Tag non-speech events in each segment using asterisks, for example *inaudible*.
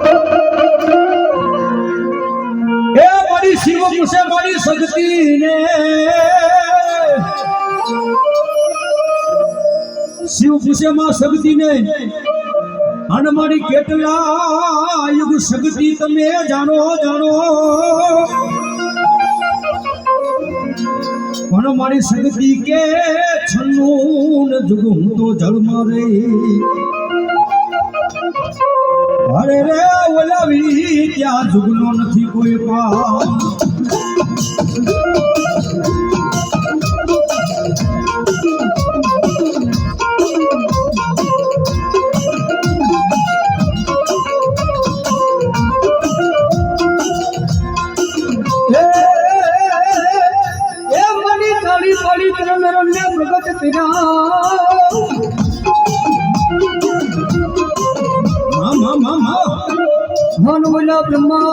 એ મારી શિવ પૂછે મારી શક્તિને. શિવ પૂછે માં શક્તિને. અને મારી કેટલા યુગ શક્તિ તમે જાણો જાણો. પણ મારી શક્તિ કે છન્નું જુગ, હું તો જળમાં રહી. અરે રે ઓલાવી ત્યાં જુગનો નથી કોઈ પા એ મની તાળી પાડી તને રમ્ય પ્રગટ પિરા મા મા મા મા હનુમલા બ્રહ્મા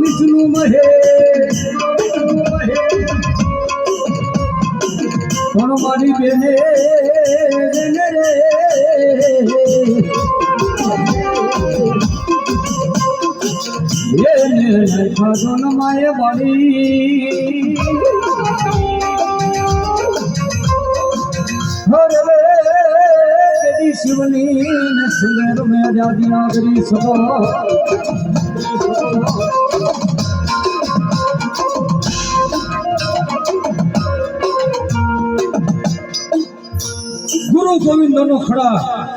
વિષ્ણુ મહે કોણ મારી બેને બેને રે સુંદર મેં જાદી નાગરી સભા. ગુરુ ગોવિંદ નો ખડા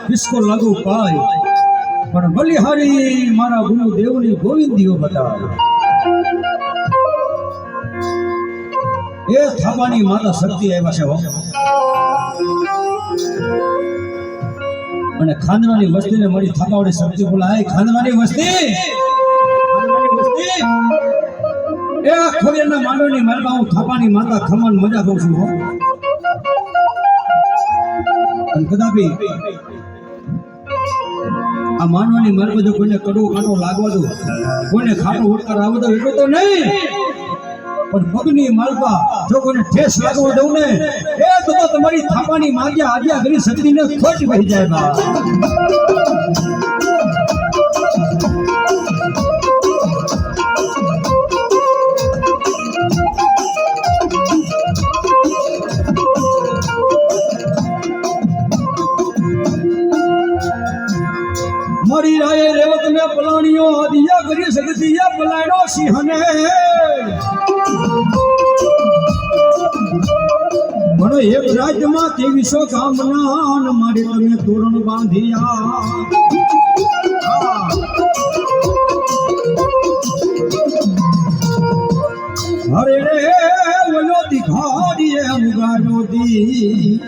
વિસ્કો લાગુ પાય. પણ બલિહારી મારા ગુરુ દેવની ગોવિંદીઓ બતાવે. એ થાપાની માતા શક્તિ આવ્યા છે અને ખાંદવાની વસ્તીને મળી થકાવડી શક્તિ બોલાય. ખાંદવાની વસ્તી! એ આ ખોડિયારના માંડવની મરબા હું થાપાની માતા ખમણ મજા કહું છું હો. અને કદાપી આ માનવાની માર્ગ જો કોઈને કડવો કાંટો લાગવા દો, કોઈને ખાટો ઉડકાર આવવા દો એટલું તો નહીં! પણ પગની માલપા જો કોઈને ઠેસ લાગવા દઉં ને, એ તો તમારી થાપાની માગ્યા આજ્ઞા કરી શક્તિને ખોટ વહી જાય બા. મને એક રાજ્યમાં ત્રેવીસો ગામના મારી તમે તોરણ બાંધ્યા. હરે રે ઓલો દિખાડીએ મુગાડો દી.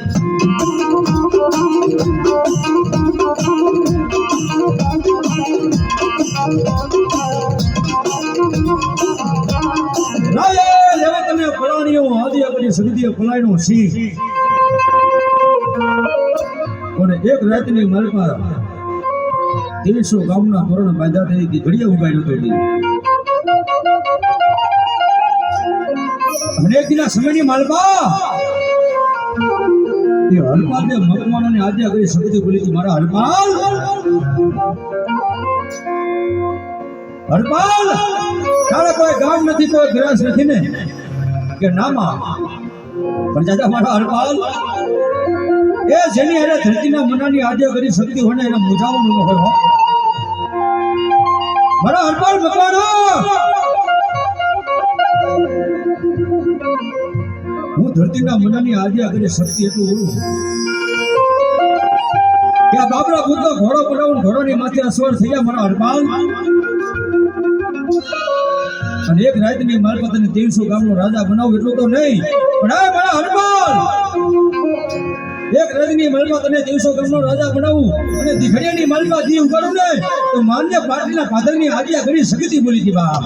કરી શકતી પલાણો સિંહ. અને એક રાતની માલપા ત્રેસો ગામના ધોરણ બાંધા થઈ તરીકે ઘડિયા ઊભા તો દી. અને એક દિના સમયની માલપા એ હરપાલ ને મકવાનોની આજ્ઞા કરી શક્તિ બોલી હતી મારા હરપાલ હરપાલ તારે કોઈ ગામ નથી, કોઈ ગ્રાસ નથી ને? કે નામાં પણ દાદા મારા હરપાલ, એ જેની હારે ધરતીના મનાની આજ્ઞા કરી શક્તિ હોય ને એને મુજાવાનું ન મકવાનો હું. ધરતીના મનાની આજે કરી શક્તિ એટલું ઓળું. કે આ બાબરા ભૂતનો ઘોડો બનાવું ઘોડોની માથે અસવાર થઈ ગયા મારા હરપાલ. અને એક રાજની મારફત અને ત્રીસો ગામનો રાજા બનાવું એટલું તો નહીં, પણ આ મારા હનુમાન! એક રજની માલમાં તને ત્રણસો ગામનો રાજા બનાવું અને દીખડિયાની માલમાં દી ઉગાડું ને, તો માન્ય પાર્ટીના ફાધરની આજ્ઞા કરી શક્તિ બોલી હતી બા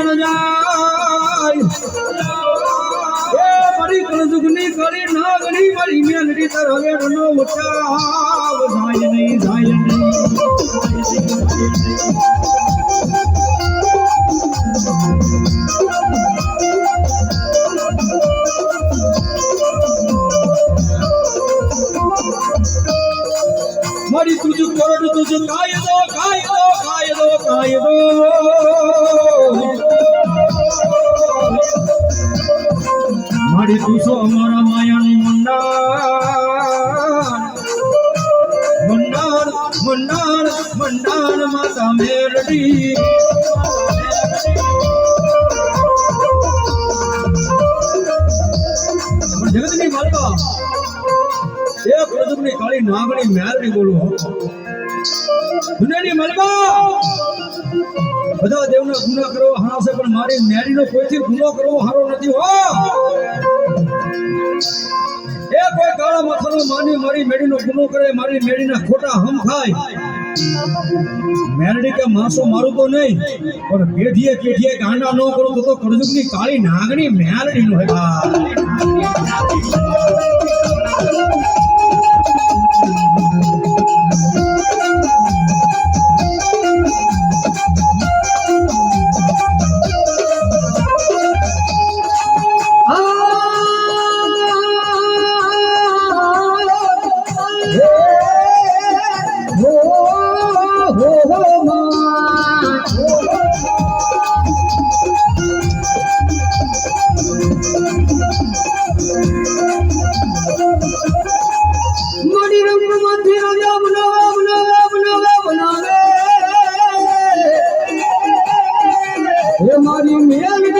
મારી વેણ જાય એ મારી કળજુગની કરી નાગણી મારી મેલડી તર હવે રનો ઉઠાવ જાય નહીં જાય નહીં મારી તુજ કોરડ તુજ કાયદો કાયદો કાયદો કાયદો મારી તુસો અમારા માયાની મંડાણ મંડાણ મંડાણ મંડાણ માતા મેરડી. જગતની માતા, એ પ્રદુપની કાળી નાગણી મેરડી બોલું દુનિયાની મલબા બધા દેવનો ગુનો કરવો હારો છે પણ મારી મેરીનો કોઈથી ગુનો કરવો, હારો નથી, હો! એ કોઈ કાળા માથાનો માની મારી મેડીનો ગુનો કરે, મારી મેડીના ખોટા હમ ખાય મેરડી કે માસો મારું તો નહીં, પણ પેઢીએ પેઢીએ ગાંડા ન કરું તો તો કળજુગની કાળી નાગણી મેરડી નો હે મારી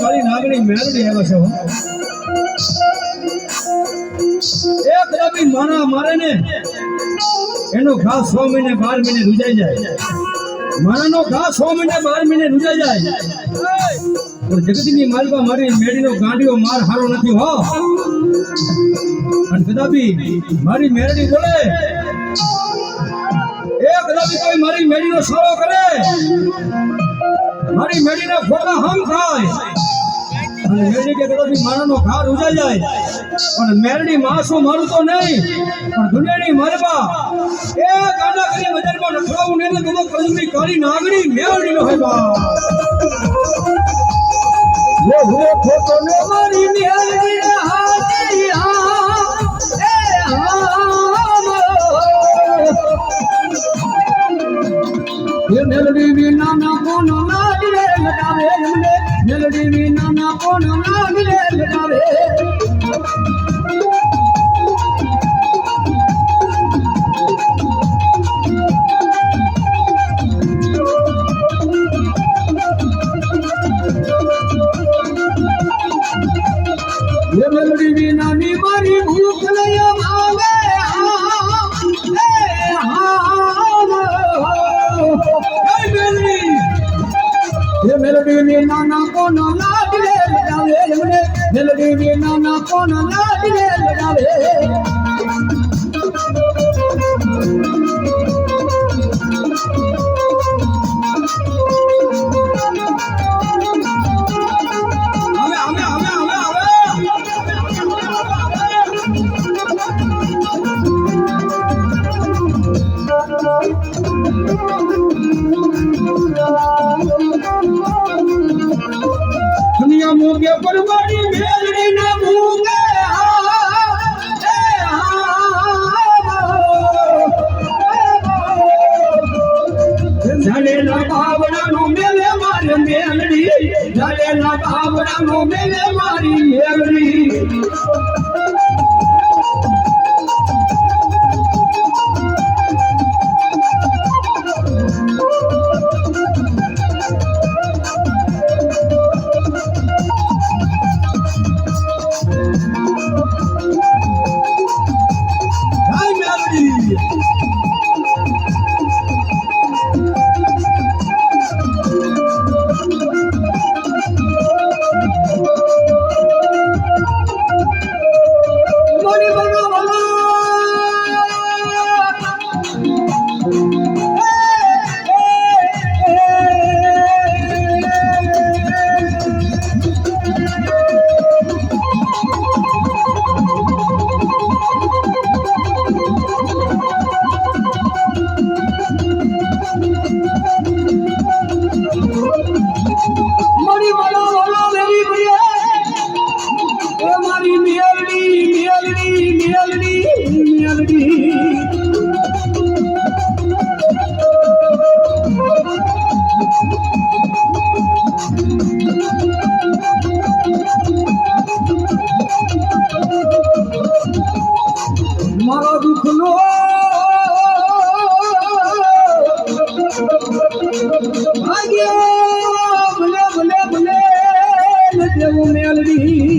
કળજુમની નાગણી મેરડી એવો છે. એક રબી માના મારે ને, એનો ઘા છ મહિને બાર મહિને રૂજાઈ જાય. માણાનો ઘા છ મહિને બાર મહિને રૂજાઈ જાય. પણ જગતની માલવા મારી મેળીનો ગાંડીઓ માર હારો નથી હો. અને કદાપી મારી મેરડી બોલે, એક કદાપી કોઈ મારી મેળીનો સારો કરે. મારી મેડીના ફોટા હમ થાય અને મેરડી કે કદાપી મારાનો ઘા ઉજાઈ જાય. પણ મેરડી માસો મારું તો નહીં પણ દુનિયાની મારવા. એ ગાંડા કરી બજારમાં નખરાવું ને તો તો કલમની કાળી નાગરી મેરડી નો હેબા જો હું ફોટો ને મારી મેરડી ને போனோம் நாடிலே காவே நிலடி வீணானா போனோம் நாடிலே காவே ਕੋਨਾ ਨਾ ਦਿਲੇ ਲਗਾਵੇ ਲਗਨੇ ਦਿਲ ਦੀ ਨਾ ਨਾ ਕੋਨਾ ਨਾ ਦਿਲੇ ਲਗਾਵੇ નો મેલે મારી હેરી you. *laughs*